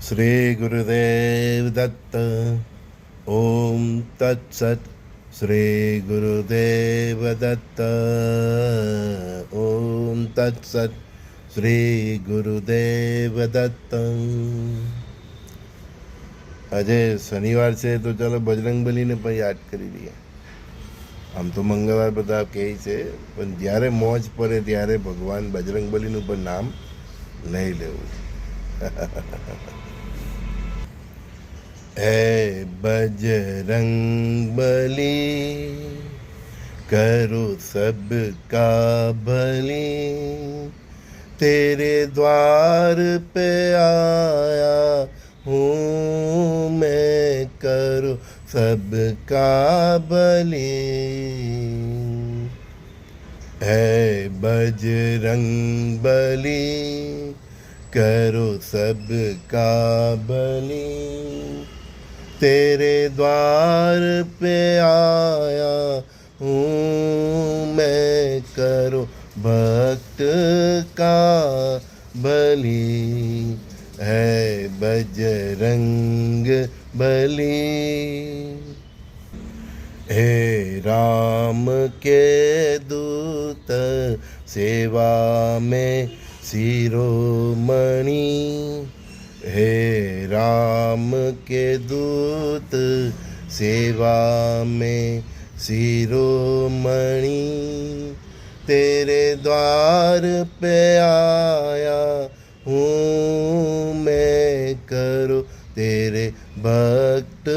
શ્રી ગુરુદેવ દત્ત ઓમ તત્સત શ્રી ગુરુદેવ દત્ત ઓમ તત્સત શ્રી ગુરુદેવ દત્ત આજે શનિવાર છે તો ચાલો બજરંગબલીને પણ યાદ કરી લઈએ. આમ તો મંગળવાર બધા કહે છે, પણ જ્યારે મોજ પડે ત્યારે ભગવાન બજરંગબલીનું પણ નામ લઈ લેવું. હે બજરંગ બલી करो सबका भली तेरे द्वार पे आया हूँ मैं करो सबका भली है बजरंग बली करो सबका भली तेरे द्वार पे आया हूँ मैं करो भक्त का बलि। है बजरंग बलि। हे राम के दूत, सेवा में शिरोमणि हे राम के दूत सेवा में शिरोमणि तेरे द्वार पे आया हूँ मैं करो तेरे भक्त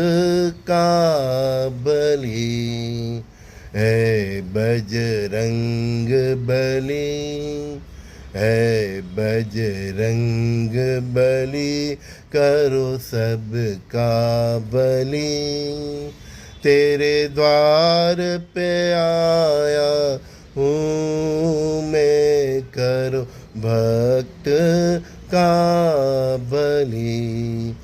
का बलि है बजरंग बली है बजरंग बली करो सबका बलि तेरे द्वार पे आया हूँ मैं करो भक्त का बलि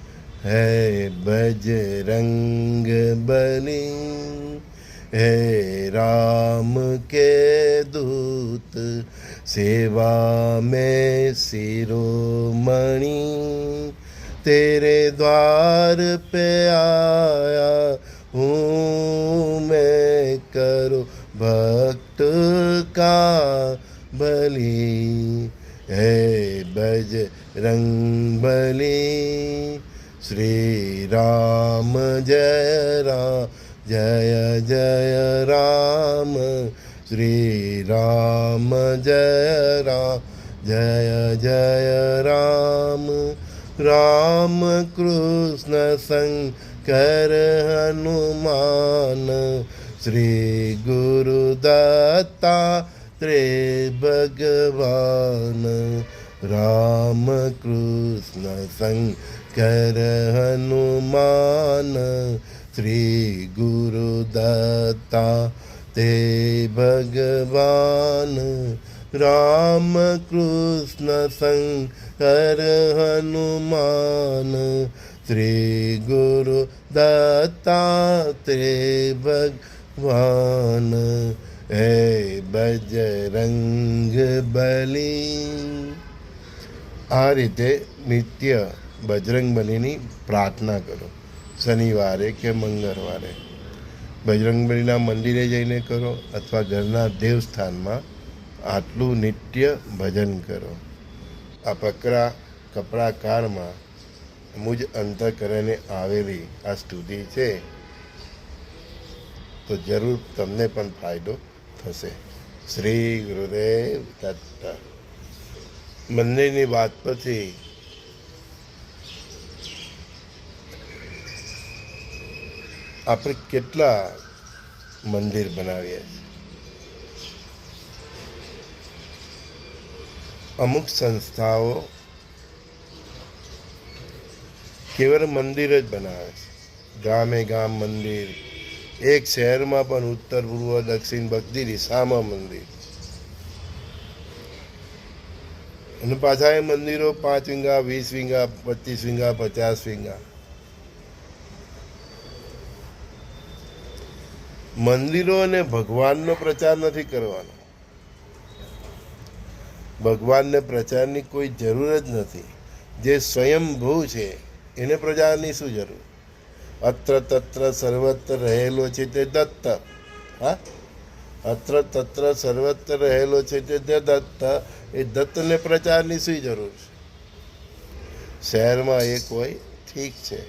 है बजरंग बली है राम के दूत सेवा में शिरोमणि तेरे द्वार पे आया हूँ मैं करो भक्त का बलि है बज रंग बलि श्री राम जय राम જય જય રામ શ્રી રામ જય રામ જય જય રામ રામ કૃષ્ણ શંકર હનુમાન શ્રી ગુરુદત્તા ત્રે ભગવાન રામ કૃષ્ણ શંકર હનુમાન श्री गुरुदत्ता ते भगवान राम कृष्ण शंकर हनुमान श्री गुरु दत्तात्रेय भगवान હે બજરંગ બલી આ રીતે નિત્ય બજરંગ બલીની પ્રાર્થના કરો શનિવારે કે મંગળવારે? બજરંગબલીના મંદિરે જઈને કરો અથવા ઘરના દેવસ્થાનમાં આટલું નિત્ય ભજન કરો. આ પકરા કપડાકારમાં મુજ અંતકરણે આવેલી આ સ્તુતિ છે. તો જરૂર તમને પણ ફાયદો થશે. શ્રી ગુરુદેવ દત્ત મંદિરની વાત પછી આપણે કેટલા મંદિર બનાવીએ છીએ? અમુક સંસ્થાઓ કેવળ મંદિર જ બનાવે છે. ગામે ગામ મંદિર, એક શહેરમાં પણ ઉત્તર, પૂર્વ, દક્ષિણ ભક્તિ દિશામાં મંદિર. અને પાછા એ મંદિરો પાંચ વીંગા, વીસ વીંગા, પચીસ વીંગા, પચાસ વીંગા. મંદિરો અને ભગવાનનો પ્રચાર નથી કરવાનો. ભગવાનને પ્રચારની કોઈ જરૂર જ નથી. જે સ્વયંભૂ છે, એને પ્રચારની શું જરૂર? અત્ર તત્ર સર્વત્ર રહેલો છે તે દત્ત. હા? અત્ર તત્ર સર્વત્ર રહેલો છે તે દત્ત. એ દત્તને પ્રચારની શું જરૂર છે? શહેરમાં એક હોય ઠીક છે.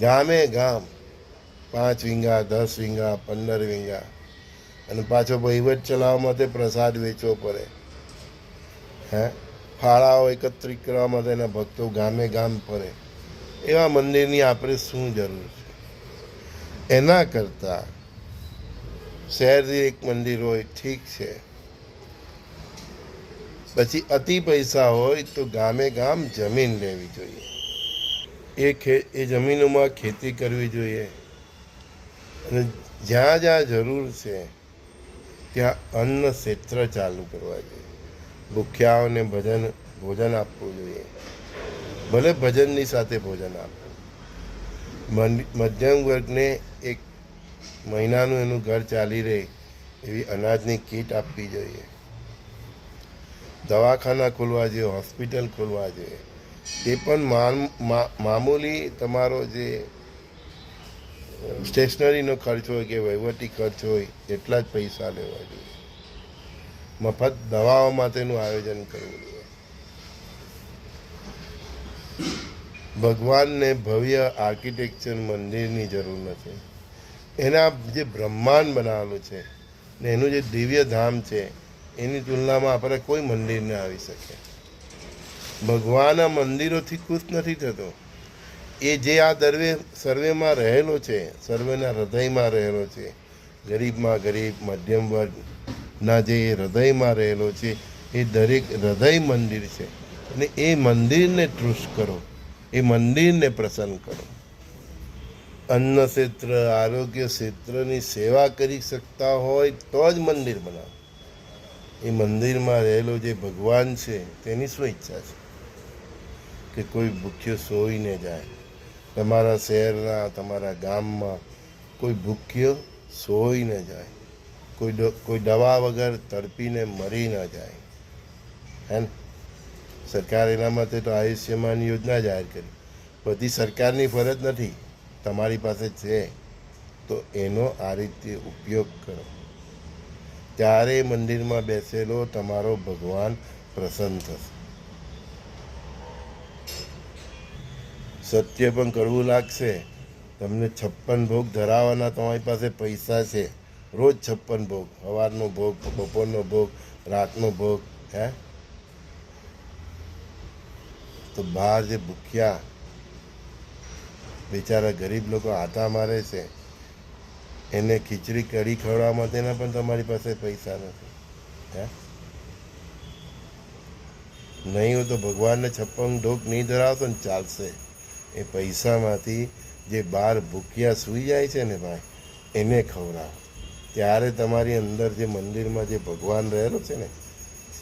ગામે ગામ. પાંચ વીંગા, દસ વીંગા, પંદર વીંગા. અને પાછો વહીવટ ચલાવવા માટે પ્રસાદ વેચવો પડે. હે? ફાળાઓ એકત્રિત કરવા માટે એના ભક્તો ગામે ગામ ફરે. એવા મંદિરની આપણે શું જરૂર છે? એના કરતાં શહેરથી એક મંદિર હોય, ઠીક છે. પછી અતિ પૈસા હોય તો ગામે ગામ જમીન લેવી જોઈએ. એ ખે, એ જમીનોમાં ખેતી કરવી જોઈએ. અને જ્યાં જ્યાં જરૂર છે, ત્યાં અન્ન ક્ષેત્ર ચાલુ કરવા જોઈએ. ભૂખ્યાઓને ભજન, ભોજન આપવું જોઈએ. ભલે ભજનની સાથે ભોજન આપવું મધ્યમ વર્ગને એક મહિનાનું એનું ઘર ચાલી રહે એવી અનાજની કીટ આપવી જોઈએ. દવાખાના ખોલવા જોઈએ, હોસ્પિટલ ખોલવા જોઈએ. તે પણ મામૂલી તમારો જે સ્ટેશનરીનો ખર્ચ હોય કે વહીવટી ખર્ચ હોય, એટલા જ પૈસા લેવા જોઈએ. મફત દવાઓ માટેનું આયોજન કરવું જોઈએ. ભગવાનને ભવ્ય આર્કિટેક્ચર મંદિરની જરૂર નથી. એના જે બ્રહ્માંડ બનાવેલું છે ને એનું જે દિવ્ય ધામ છે, એની તુલનામાં આપણે કોઈ મંદિર ન આવી શકે ભગવાન મંદિરોથી ખુશ નથી થતો. એ જે આ દરવે સર્વેમાં રહેલો છે, સર્વેના હૃદયમાં રહેલો છે, ગરીબમાં ગરીબ, મધ્યમ વર્ગના જે હૃદયમાં રહેલો છે, એ દરેક હૃદય મંદિર છે. અને એ મંદિરને તૃષ કરો, એ મંદિરને પ્રસન્ન કરો. અન્ન ક્ષેત્ર, આરોગ્ય ક્ષેત્રની સેવા કરી શકતા હોય તો જ મંદિર બનાવો. એ મંદિરમાં રહેલો જે ભગવાન છે, તેની શું ઈચ્છા છે કે કોઈ ભૂખ્યો સોઈને જાય. તમારા શહેરના, તમારા ગામમાં કોઈ ભૂખ્યો સોઈ ન જાય. કોઈ કોઈ દવા વગર તડપીને મરી ન જાય. હે સરકાર એના માટે તો આયુષ્યમાન યોજના જાહેર કરી. બધી સરકારની ફરજ નથી. તમારી પાસે છે. તો એનો આ રીતે ઉપયોગ કરો. ત્યારે મંદિરમાં બેસેલો તમારો ભગવાન પ્રસન્ન થશે. સત્ય પણ કરવું લાગશે. તમને છપ્પન ભોગ ધરાવવાના તમારી પાસે પૈસા છે. રોજ છપ્પન ભોગ સવારનો ભોગ, બપોરનો ભોગ, રાતનો ભોગ, હે? તો બહાર જે ભૂખ્યા બિચારા ગરીબ લોકો હાથા મારે છે, એને ખીચડી કઢી ખવડાવવા માટેના પણ તમારી પાસે પૈસા નથી, હે? નહીં હોય તો ભગવાનને છપ્પન ભોગ નહીં ધરાવતો ને ચાલશે. એ પૈસામાંથી જે બાર ભૂખ્યા સૂઈ જાય છે ને ભાઈ, એને ખવડાવો. ત્યારે તમારી અંદર જે મંદિરમાં જે ભગવાન રહેલો છે ને,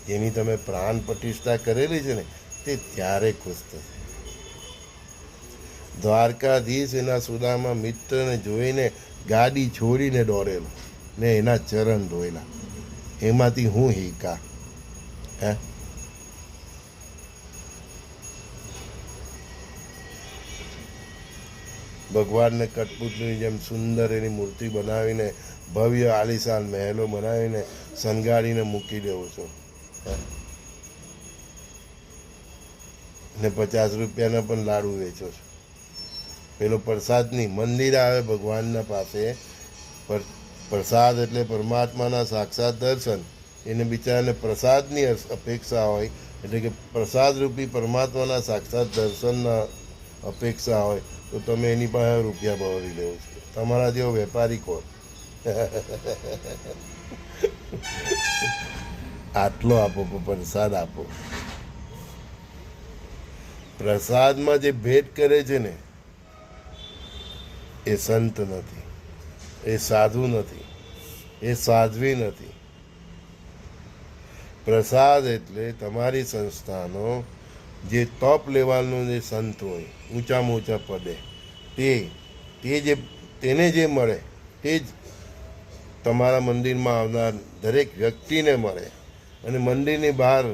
જેની તમે પ્રાણ પ્રતિષ્ઠા કરેલી છે ને, તે ત્યારે ખુશ થશે. દ્વારકાધીશ એના સુદામાં મિત્રને જોઈને ગાડી છોડીને દોડેલો ને એના ચરણ ધોયેલા એમાંથી હું હિકા હે? ભગવાનને કઠપુતળીની જેમ સુંદર એની મૂર્તિ બનાવીને ભવ્ય આલિશાન મહેલો બનાવીને શણગારીને મૂકી દેવો છો. ને પચાસ રૂપિયાના પણ લાડુ વેચો છો. પેલો પ્રસાદ નહીં મંદિર આવે ભગવાનના પાસે. પ્રસાદ એટલે પરમાત્માના સાક્ષાત દર્શન. એને બિચારાને પ્રસાદની અપેક્ષા હોય. એટલે કે પ્રસાદ રૂપી પરમાત્માના સાક્ષાત દર્શનના અપેક્ષા હોય. તો તમે એની પાસે રૂપિયા બવરી લેવો છો. તમારા જેવો વેપારી કોણ? આટલો આપો પ્રસાદ આપો. પ્રસાદમાં જે ભેટ કરે છે ને, એ સંત નથી, એ સાધુ નથી, એ સાધ્વી નથી. પ્રસાદ એટલે તમારી સંસ્થાનો જે ટોપ લેવલનો જે સંત હોય, ઊંચામાં ઊંચા પદે, તે તે જે, તેને જે મળે, તે જ તમારા મંદિરમાં આવનાર દરેક વ્યક્તિને મળે. અને મંદિરની બહાર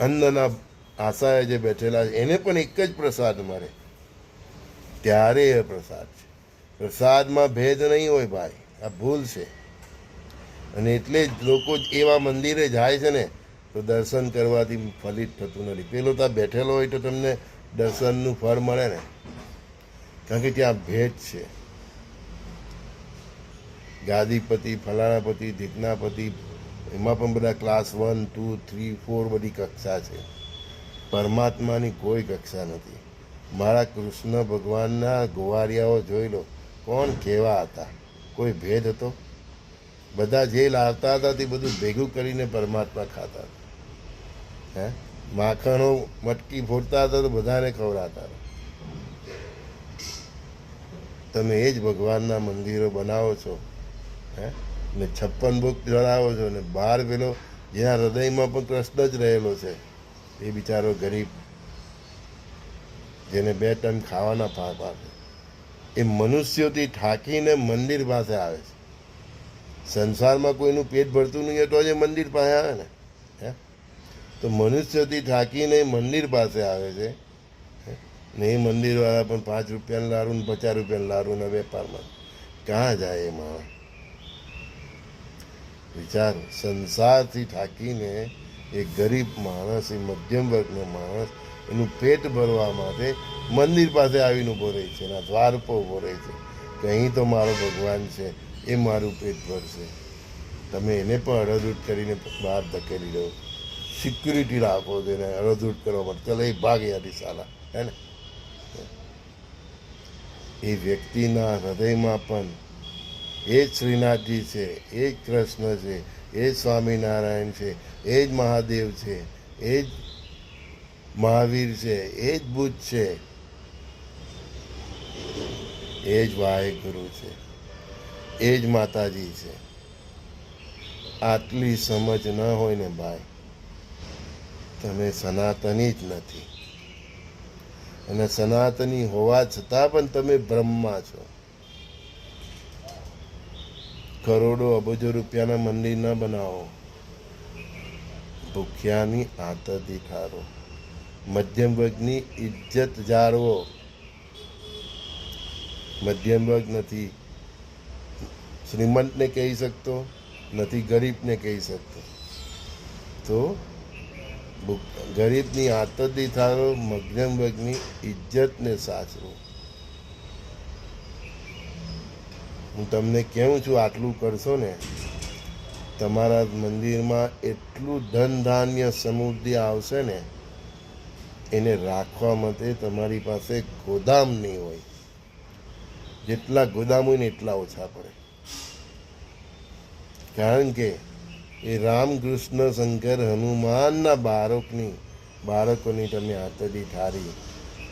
અન્નના આશાએ જે બેઠેલા છે, એને પણ એક જ પ્રસાદ મળે. ત્યારે એ પ્રસાદ છે. પ્રસાદમાં ભેદ નહીં હોય ભાઈ, આ ભૂલ છે. અને એટલે જ લોકો એવા મંદિરે જાય છે ને તો દર્શન કરવાથી ફલિત થતું નથી. પેલો ત્યાં બેઠેલો હોય તો તમને દર્શનનું ફળ મળે ને. કારણ કે ત્યાં ભેદ છે. ગાદીપતિ, ફલાણાપતિ ધીકનાપતિ એમાં પણ બધા class one two three four બધી કક્ષા છે. પરમાત્માની કોઈ કક્ષા નથી. મારા કૃષ્ણ ભગવાનના ગોવારિયાઓ જોઈ લો, કોણ કેવા હતા? કોઈ ભેદ હતો? બધા જે લાવતા હતા તે બધું ભેગું કરીને પરમાત્મા ખાતા હતા. હે? માખણો મટકી ફોડતા હતા તો બધાને ખવડાતા તમે એ જ ભગવાનના મંદિરો બનાવો છો, હે? ને છપ્પન ભોગ ચડાવો છો ને બહાર પેલો જેના હૃદયમાં પણ કૃષ્ણ જ રહેલો છે, એ બિચારો ગરીબ, જેને બે ટન ખાવાના પાપ આપે. એ મનુષ્યોથી ઠાકીને મંદિર પાસે આવે છે. સંસારમાં કોઈનું પેટ ભરતું નહીં તો જે મંદિર પાસે આવે ને. તો મનુષ્યથી ઠાકીને મંદિર પાસે આવે છે? ને એ મંદિરવાળા પણ પાંચ રૂપિયાનું લારું ને પચાસ રૂપિયાનું લારુંના વેપારમાં. ક્યાં જાય એ માણસ? વિચારો, સંસારથી થાકીને એ ગરીબ માણસ, એ મધ્યમ વર્ગનો માણસ, એનું પેટ ભરવા માટે મંદિર પાસે આવીને ઊભો રહે છે એના દ્વાર પર ઊભો રહે છે. કે અહીં તો મારો ભગવાન છે, એ મારું પેટ ભરશે. તમે એને પણ અડધૂટ કરીને બહાર ધકેલી દો. સિક્યુરિટી રાખો તેને અડધૂટ કરવા માટે ચાલો એ ભાગ યાદી સાલા હે ને? એ વ્યક્તિના હૃદયમાં પણ એ જ શ્રીનાથજી છે, એ જ કૃષ્ણ છે, એ સ્વામિનારાયણ છે, એ જ મહાદેવ છે, એ જ મહાવીર છે, એ જ બુદ્ધ છે, એ જ વાહેગુરુ છે, એ જ માતાજી છે. આટલી સમજ ન હોય ને ભાઈ. તમે સનાતની જ નથી. અને સનાતની હોવા છતાં પણ તમે બ્રહ્મા છો. કરોડો અબજો રૂપિયાના મંદિર ન બનાવો. ભૂખ્યાની આતતી ઠારો. મધ્યમ વર્ગની ઇજ્જત જાળવો. મધ્યમ વર્ગ નથી. શ્રીમંતને કહી શકતો, નથી ગરીબને કહી શકતો. તો ગરીબની આતરદી થારો, મધ્યમ વર્ગની ઇજ્જતને સાચવો. હું તમને કહું છું, આટલું કરશો ને, તમારા મંદિરમાં એટલું ધન ધાન્ય સમૃદ્ધિ આવશે ને, એને રાખવા માટે તમારી પાસે ગોદામ નહીં હોય. જેટલા ગોદામ હોય ને એટલા ઓછા પડે. કારણ કે એ રામકૃષ્ણ શંકર હનુમાનના બાળકની બાળકોની તમે આતરી ઠારી.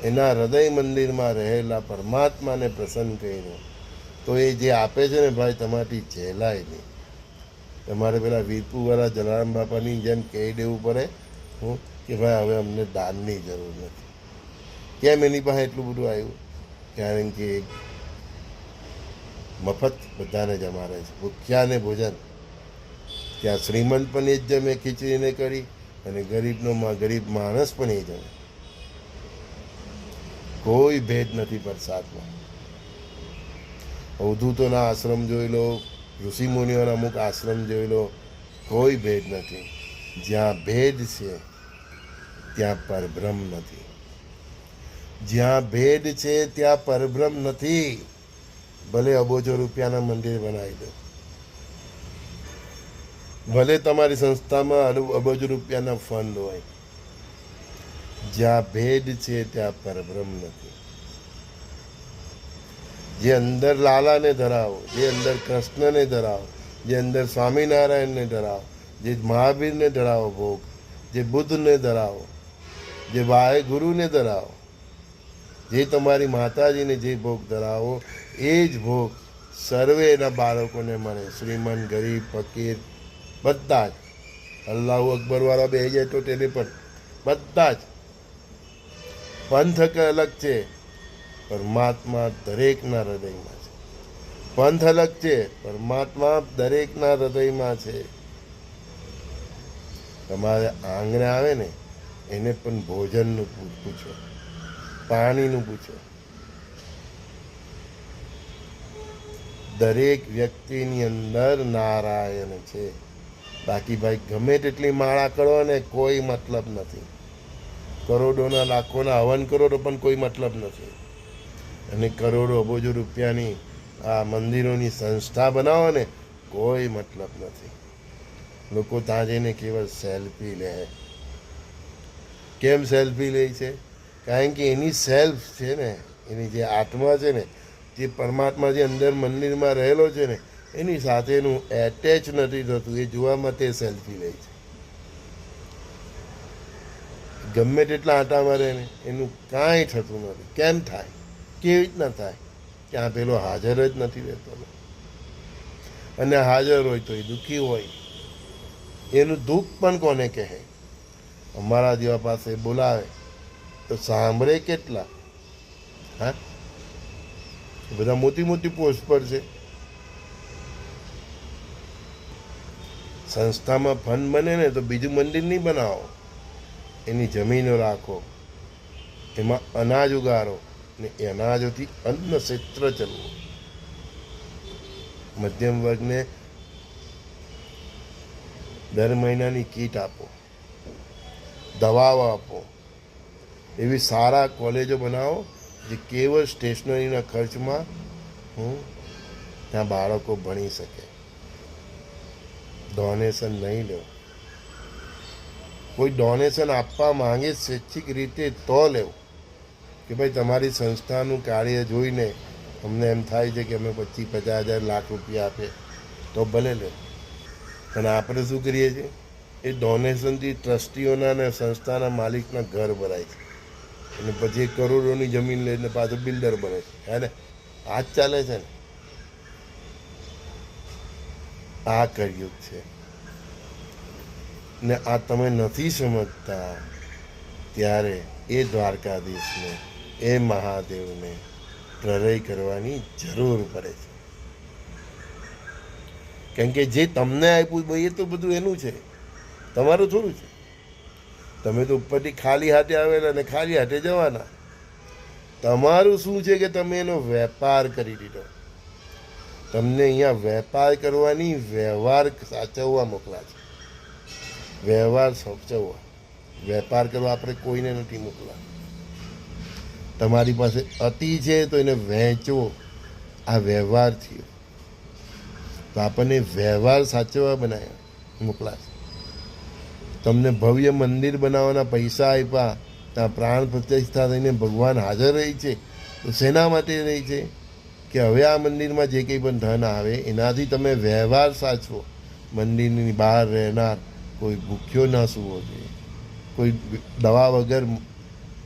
એના હૃદય મંદિરમાં રહેલા પરમાત્માને પ્રસન્ન કર્યો. તો એ જે આપે છે ને ભાઈ, તમારી ઝેલાય નહીં. તમારે પેલા વીરપુરવાળા જલારામ બાપાની જેમ કહી દેવું પડે, હું, કે ભાઈ, હવે અમને દાનની જરૂર નથી. કેમ એની પાસે એટલું બધું આવ્યું? કારણ કે મફત બધાને જમાડે છે. ભૂખ્યાને ભોજન. ત્યાં શ્રીમંત પણ એ જ જમે, ખીચડીને કરી અને ગરીબનો ગરીબ માણસ પણ એ જમે. કોઈ ભેદ નથી પ્રસાદમાં અવધૂતોના આશ્રમ જોઈ લો, ઋષિમુનિઓના અમુક આશ્રમ જોઈ લો, કોઈ ભેદ નથી. જ્યાં ભેદ છે, ત્યાં પરબ્રહ્મ નથી. જ્યાં ભેદ છે, ત્યાં પરબ્રહ્મ નથી. ભલે અબોજો રૂપિયાના મંદિર બનાવી દો. ભલે તમારી સંસ્થામાં અબજો રૂપિયાના ફંડ હોય, જ્યાં ભેદ છે ત્યાં પરબ્રહ્મ નથી. જે અંદર લાલાને ધરાવો, જે અંદર કૃષ્ણને ધરાવો, જે અંદર સ્વામિનારાયણને ધરાવો, જે મહાવીરને ધરાવો ભોગ, જે બુદ્ધને ધરાવો, જે વાહે ગુરુને ધરાવો, જે તમારી માતાજીને જે ભોગ ધરાવો, એ જ ભોગ સર્વેના બાળકોને મળે. શ્રીમંત, ગરીબ, ફકીર બધા જ. અલ્લાહ અકબરવાળા બે જાય તો તેને પણ. બધા જ. પંથ અલગ છે? પરમાત્મા દરેકના હૃદયમાં છે. પંથ અલગ છે? પરમાત્મા દરેકના હૃદયમાં છે. તમારે આંગણે આવે ને, એને પણ ભોજનનું પૂછો. પાણીનું પૂછો. દરેક વ્યક્તિની અંદર નારાયણ છે. બાકી ભાઈ, ગમે તેટલી માળા કરો ને કોઈ મતલબ નથી. કરોડોના લાખોના હવન કરો તો પણ કોઈ મતલબ નથી. અને કરોડો અબોજો રૂપિયાની આ મંદિરોની સંસ્થા બનાવો ને, કોઈ મતલબ નથી. લોકો ત્યાં જઈને કેવળ સેલ્ફી લે. કેમ સેલ્ફી લે છે? કારણ કે એની સેલ્ફ છે ને, એની જે આત્મા છે ને જે પરમાત્મા જે અંદર મંદિરમાં રહેલો છે ને એની સાથેનું એટેચ નથી થતું, એ જોવામાં તે સેલ્ફી લે છે. ગમે તેટલા આંટા મારે ને એનું કાંઈ થતું નથી. કેમ થાય? કેવી રીતના થાય? કે આ પેલો હાજર જ નથી રહેતો. અને હાજર હોય તો એ દુઃખી હોય. એનું દુઃખ પણ કોને કહે? અમારા જેવા પાસે બોલાવે તો સાંભળે કેટલા? હા? બધા મોટી મોટી પોસ્ટ પર છે. સંસ્થામાં ફંડ બને ને તો બીજું મંદિર નહીં બનાવો. એની જમીનો રાખો. એમાં અનાજ ઉગાડો ને એ અનાજોથી અન્ન ક્ષેત્ર ચલવું. મધ્યમ વર્ગને દર મહિનાની કીટ આપો. દવાઓ આપો. એવી સારા કોલેજો બનાવો જે કેવળ સ્ટેશનરીના ખર્ચમાં હું ત્યાં બાળકો ભણી શકે. ડોનેશન નહીં લેવું કોઈ ડોનેશન આપવા માંગે સ્વૈચ્છિક રીતે તો લેવું કે ભાઈ તમારી સંસ્થાનું કાર્ય જોઈને અમને એમ થાય છે કે અમે પચીસ પચાસ હજાર લાખ રૂપિયા આપીએ તો ભલે લે અને આપણે શું કરીએ છીએ એ ડોનેશનથી ટ્રસ્ટીઓના અને સંસ્થાના માલિકના ઘર ભરાય છે અને પછી કરોડોની જમીન લઈને પાછું બિલ્ડર બને છે હે ને આ જ ચાલે છે ને આ કળિયુગ છે. ને આ તમે નથી સમજતા ત્યારે એ દ્વારકાધીશને, એ મહાદેવને પ્રલય કરવાની જરૂર પડે છે. કેમ કે જે તમને આપ્યું એ તો બધું એનું છે. તમારું થોડું છે. તમે તો ઉપરથી ખાલી હાથે આવેલા ને ખાલી હાથે જવાના. તમારું શું છે કે તમે એનો વેપાર કરી દીધો? તમને અહીંયા વેપાર કરવાની, વ્યવહાર સાચવવા મોકલા છે. વ્યવહાર સાચવવા. વેપાર કરવા આપણે કોઈને નથી મોકલા. તમારી પાસે અતિ છે તો એને વહેંચવો આ વ્યવહાર થયો. તો આપણને વ્યવહાર સાચવવા બનાવ્યા મોકલા છે. તમને ભવ્ય મંદિર બનાવવાના પૈસા આપ્યા, ત્યાં પ્રાણ પ્રતિષ્ઠા થઈને ભગવાન હાજર રહી છે. તો શેના માટે રહી છે? કે હવે આ મંદિરમાં જે કંઈ પણ ધન આવે, એનાથી તમે વ્યવહાર સાચવો. મંદિરની બહાર રહેનાર કોઈ ભૂખ્યો ના સૂવો જોઈએ. કોઈ દવા વગર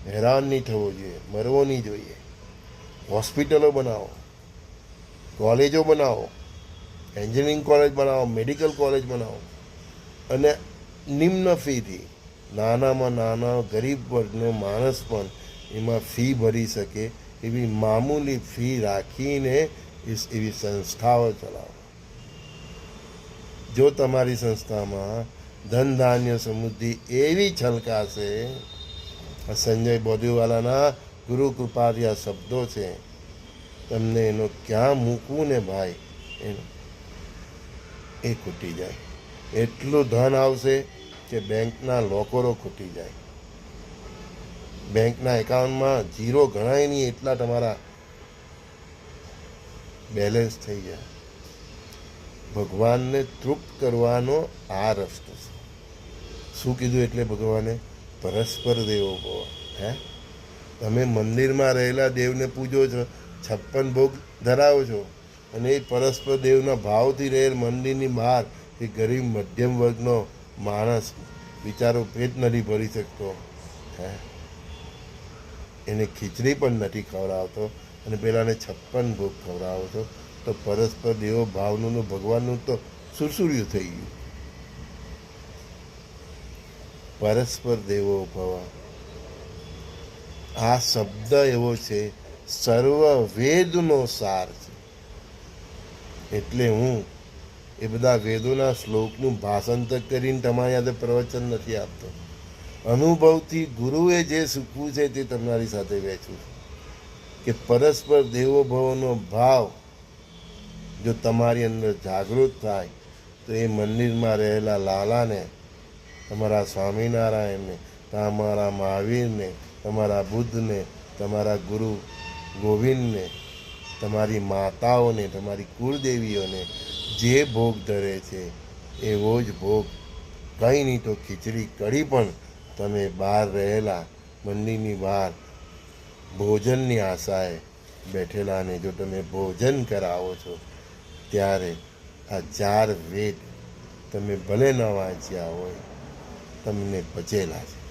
હેરાન નહીં થવો જોઈએ, મરવો નહીં જોઈએ. હોસ્પિટલો બનાવો, કોલેજો બનાવો, એન્જિનિયરિંગ કોલેજ બનાવો, મેડિકલ કોલેજ બનાવો. અને નિમ્ન ફીથી નાનામાં નાના ગરીબ વર્ગનો માણસ પણ એમાં ફી ભરી શકે એવી મામૂલી ફી રાખીને એવી સંસ્થાઓ ચલાવો. જો તમારી સંસ્થામાં ધન ધાન્ય સમૃદ્ધિ એવી છલકાશે સંજય બોધીવાલાના ગુરુ કૃપાથી આ શબ્દો છે, તમને એનો ક્યાં મૂકવું ને ભાઈ? એનો એ ખૂટી જાય. એટલું ધન આવશે કે બેંકના લોકરો ખૂટી જાય. બેંકના એકાઉન્ટમાં જીરો ગણાય નહીં એટલા તમારા બેલેન્સ થઈ જાય ભગવાનને તૃપ્ત કરવાનો આ રસ્તો છે. શું કીધું એટલે ભગવાને? પરસ્પર દેવો ભવ. હે? તમે મંદિરમાં રહેલા દેવને પૂજો છો, છપ્પન ભોગ ધરાવો છો અને એ પરસ્પર દેવના ભાવથી રહેલ મંદિરની બહાર એ ગરીબ મધ્યમ વર્ગનો માણસ બિચારો પેટ નથી ભરી શકતો. હે? એને ખીચડી પણ નથી ખવડાવતો અને પેલાને છપ્પન ભોગ ખવડાવો છો તો પરસ્પર દેવો ભાવનું ભગવાનનું તો સુરસુર્યું થઈ ગયું. પરસ્પર દેવો ભવ. આ શબ્દ એવો છે સર્વ વેદનો સાર છે. એટલે હું એ બધા વેદોના શ્લોકનું ભાષાંતર કરીને તમારી યાદ પ્રવચન નથી આપતો. અનુભવથી ગુરુએ જે શીખવું છે તે તમારી સાથે વહેંચવું કે પરસ્પર દેવો ભવનો ભાવ જો તમારી અંદર જાગૃત થાય, તો એ મંદિરમાં રહેલા લાલાને, તમારા સ્વામિનારાયણને, તમારા મહાવીરને, તમારા બુદ્ધને, તમારા ગુરુ ગોવિંદને, તમારી માતાઓને, તમારી કુળદેવીઓને જે ભોગ ધરે છે, એવો જ ભોગ કંઈ નહીં તો ખીચડી કઢી પણ તમે બહાર રહેલા મંદિરની બહાર ભોજનની આશાએ બેઠેલાને જો તમે ભોજન કરાવો છો, ત્યારે આ ચાર વેદ તમે ભલે ન વાંચ્યા હોય, તમને બચેલા છે.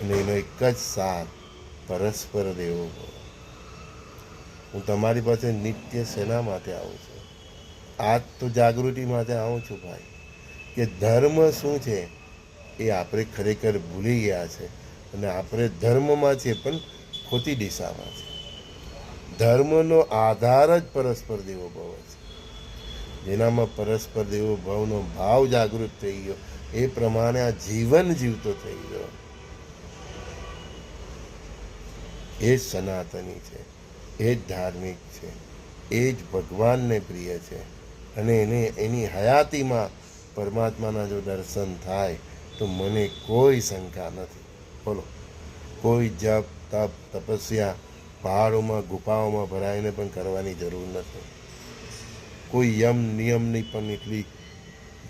અને એનો એક જ સાર પરસ્પર દેવો હું તમારી પાસે નિત્ય સેના માટે આવું છું. આજ તો જાગૃતિ માટે આવું છું ભાઈ, કે ધર્મ શું છે? એ આપણે ખરેખર ભૂલી ગયા છે અને આપણે ધર્મમાં છે પણ ખોટી દિશામાં છે ધર્મનો આધાર જ પરસ્પર દેવો ભવ છે. જેનામાં પરસ્પર દેવો ભાવનો ભાવ જાગૃત થઈ ગયો, એ પ્રમાણે આ જીવન જીવતો થઈ ગયો. એ સનાતની છે, એ જ ધાર્મિક છે, એ જ ભગવાનને પ્રિય છે અને એને એની હયાતીમાં પરમાત્માના જો દર્શન થાય તો મને કોઈ શંકા નથી. બોલો. કોઈ જપ, તપ, તપસ્યા, પહાડોમાં, ગુફાઓમાં ભરાઈને પણ કરવાની જરૂર નથી. કોઈ યમ નિયમની પણ એટલી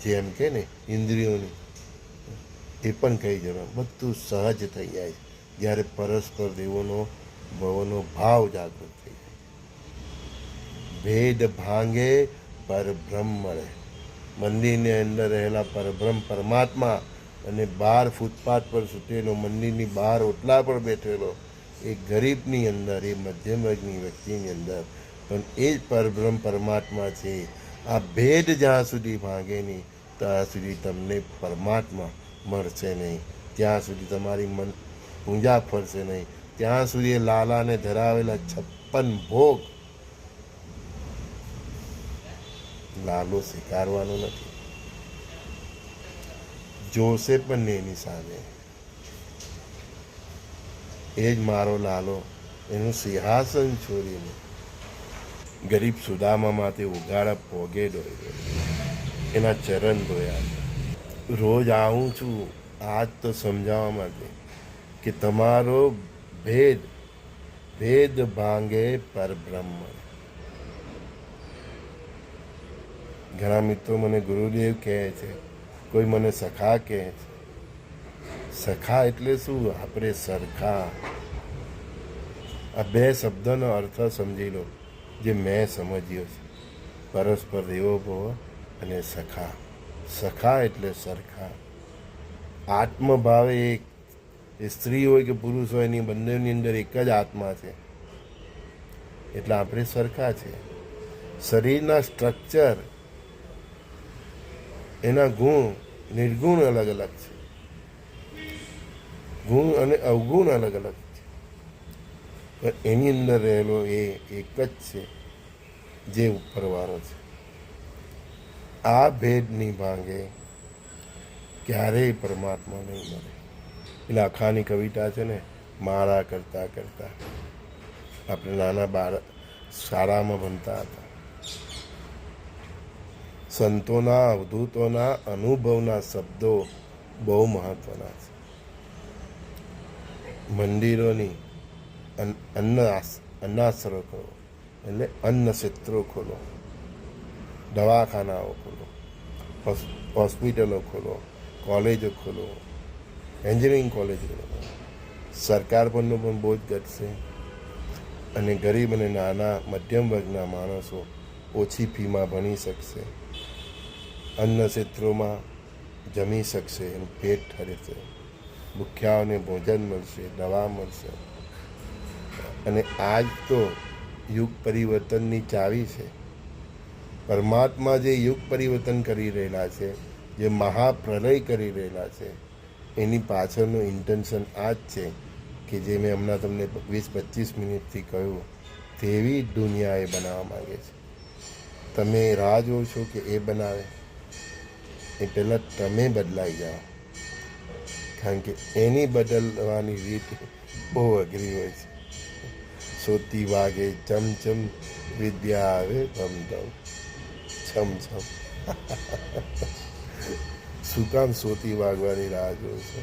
જેમ કે ને ઇન્દ્રિયોની, એ પણ કહી જરૂર બધું સહજ થઈ જાય જ્યારે પરસ્પર દેવોનો, ભવનો ભાવ જાગૃત થઈ જાય. ભેદ ભાંગે પરબ્રહ્મ મળે મંદિરની અંદર રહેલા પરબ્રહ્મ પરમાત્મા અને બહાર ફૂટપાથ પર સૂતેલો, મંદિરની બહાર ઓટલા પર બેઠેલો, એ ગરીબની અંદર, એ મધ્યમ વર્ગની વ્યક્તિની અંદર. પણ એ જ પરબ્રહ્મ પરમાત્મા છે. આ ભેદ જ્યાં સુધી ભાંગે નહીં, ત્યાં સુધી તમને પરમાત્મા મળશે નહીં. ત્યાં સુધી તમારી મન પૂંજા ફરશે નહીં. ત્યાં સુધી એ લાલાને ધરાવેલા છપ્પન ભોગ લાલો સ્વીકારવાનો નથી. જોશે પણ નહીં એની સામે. એ જ મારો લાલો, એનું સિંહાસન છોડીને ગરીબ સુદામા માટે ઉગાડા પોગે ડોયો એના ચરણ ધોયા રોજ આવું છું, આજ તો સમજાવવા માટે કે તમારો ભેદ ભેદ ભાંગે પરબ્રહ્મ. ઘણા મિત્રો મને ગુરુદેવ કહે છે કોઈ મને સખા કે સખા એટલે શું? આપણે સરખા. આ બે શબ્દનો અર્થ સમજી લો, જે મેં સમજ્યો છે. પરસ્પર દેવો ભવ અને સખા. સખા એટલે સરખા. આત્મભાવે એક. એ સ્ત્રી હોય કે પુરુષ હોય, એની બંનેની અંદર એક જ આત્મા છે. એટલે આપણે સરખા છે. શરીરના સ્ટ્રક્ચર એના ગુણ નિર્ગુણ અલગ અલગ છે. ગુણ અને અવગુણ અલગ અલગ છે. પણ એની અંદર રહેલો એ એક જ છે જે ઉપરવાળો છે. આ ભેદ નહીં ભાંગે ક્યારેય પરમાત્મા નહીં મળે એટલે આખાની કવિતા છે ને માળા કરતા કરતા. આપણે નાના બાળક શાળામાં ભણતા હતા. સંતોના, અવધૂતોના, અનુભવના શબ્દો બહુ મહત્વના છે. મંદિરોની અન્ન અન્નાસરો ખોલો, એટલે અન્ન ક્ષેત્રો ખોલો, દવાખાનાઓ ખોલો હોસ્પિટલો ખોલો, કોલેજો ખોલો, એન્જિનિયરિંગ કોલેજ ખોલો. સરકાર પરનો પણ બોજ ઘટશે. અને ગરીબ અને નાના, મધ્યમ વર્ગના માણસો ઓછી ફીમાં ભણી શકશે. અન્ન ક્ષેત્રોમાં જમી શકશે એનું પેટ ઠરશે ભૂખ્યાઓને ભોજન મળશે, દવા મળશે. અને આજ તો યુગ પરિવર્તનની ચાવી છે. પરમાત્મા જે યુગ પરિવર્તન કરી રહેલા છે, જે મહાપ્રલય કરી રહેલા છે, એની પાછળનું ઇન્ટેન્શન આ જ છે કે જે મેં હમણાં તમને વીસ પચીસ મિનિટથી કહ્યું, તેવી દુનિયા એ બનાવવા માગે છે. તમે રાહ જોવો છો કે એ બનાવે, એ પહેલાં તમે બદલાઈ જાઓ. કારણ કે એની બદલવાની રીત બહુ અઘરી હોય છે. સોતી વાગે ચમચમ વિદ્યા આવે ધમધમ ધમ, છમ છમ. શું કામ સોતી વાગવાની રાહ જોવે છે?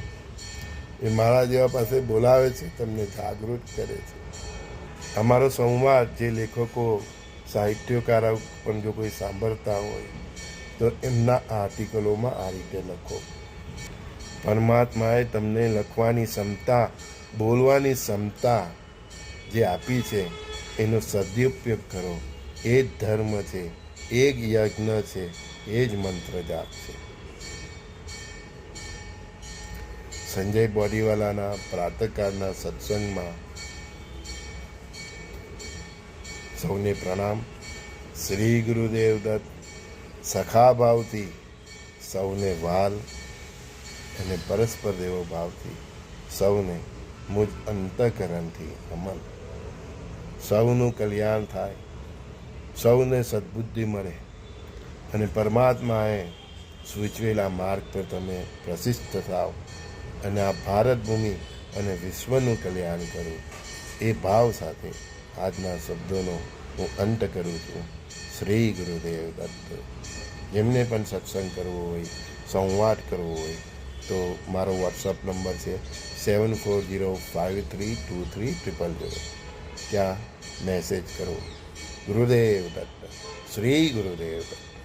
એ મારા જેવા પાસે બોલાવે છે, તમને જાગૃત કરે છે. અમારો સંવાદ જે લેખકો સાહિત્યકારો પણ જો કોઈ સાંભળતા હોય, તો એમના આર્ટિકલોમાં આ રીતે લખો. પરમાત્માએ તમને લખવાની ક્ષમતા, બોલવાની ક્ષમતા જે આપી છે, એનો સદુપયોગ કરો. એ જ ધર્મ છે, એ જ યજ્ઞ છે, એ જ મંત્ર જાપ છે. સંજય બોડીવાલાના પ્રાતકાળના સત્સંગમાં સૌને પ્રણામ. શ્રી ગુરુદેવ દત્ત સખા ભાવથી સૌને વાલ અને પરસ્પર દેવો ભાવથી સૌને મુજ અંતકરણથી અમલ. સૌનું કલ્યાણ થાય, સૌને સદબુદ્ધિ મળે અને પરમાત્માએ સૂચવેલા માર્ગ પર તમે પ્રશિષ્ટ થાવ અને આ ભારત ભૂમિ અને વિશ્વનું કલ્યાણ કરો એ ભાવ સાથે આજના શબ્દોનો હું અંત કરું છું. શ્રી ગુરુદેવ દત્ત. જેમને પણ સત્સંગ કરવો હોય, સંવાદ કરવો હોય, તો મારો વોટ્સઅપ નંબર છે seven four zero five three two three triple zero ત્યાં મેસેજ કરો. ગુરુદેવ દત્ત. શ્રી ગુરુદેવ દત્ત.